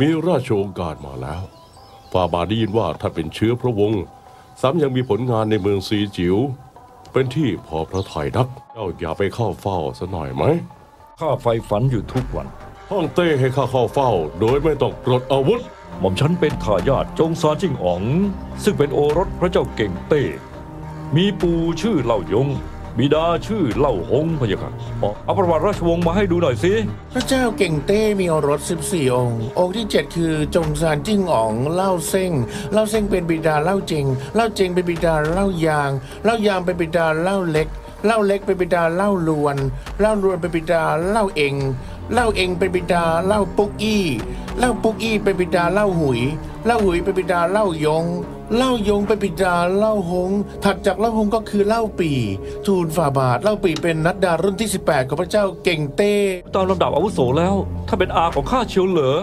มีราชโองการมาแล้วฝ่าบาทได้ยินว่าท่านเป็นเชื้อพระวงศ์ซ้ำยังมีผลงานในเมืองซีจิ๋วเป็นที่พอพระทัยนัก เจ้าอย่าไปเข้าเฝ้าซะหน่อยไหม ข้าไฟฝันอยู่ทุกวัน ห้องเต้ให้ข้าเข้าเฝ้า โดยไม่ต้องปลดอาวุธ หม่อมฉันเป็นทายาทจงซานจิ้งอ๋อง ซึ่งเป็นโอรสพระเจ้าเก่งเต้ มีปู่ชื่อเล่ายง บิดาชื่อเล่าหงพะยะค่ะอ๋อเอาประวัติราชวงศ์มาให้ดูหน่อยสิ พระเจ้าเก่งเต้มีอรส14 องค์ องค์ที่ 7 คือจงซานจิ้งอ๋องเล่าเส้งเล่าเส้งเป็นบิดาเล่าเจงเล่าเจงเป็นบิดาเล่ายาง เล่ายางเป็นบิดาเล่าเล็ก เล่าเล็กเป็นบิดาเล่าลวน เล่าลวนเป็นบิดาเล่าเอง เล่าเองเป็นบิดาเล่าปุกอี้เล่าปุกอี้เป็นบิดาเล่าหุยเล่าหุยเป็นบิดาเล่ายงเล่ายงเป็นบิดาเล่าหง ถัดจากเล่าหงก็คือเล่าปี ทูลฝ่าบาทเล่าปีเป็นนัดดารุ่นที่ 18 ของพระเจ้าเก่งเต้ ตามลำดับอาวุโสแล้ว ถ้าเป็นอาของข้าเชียวเหรอ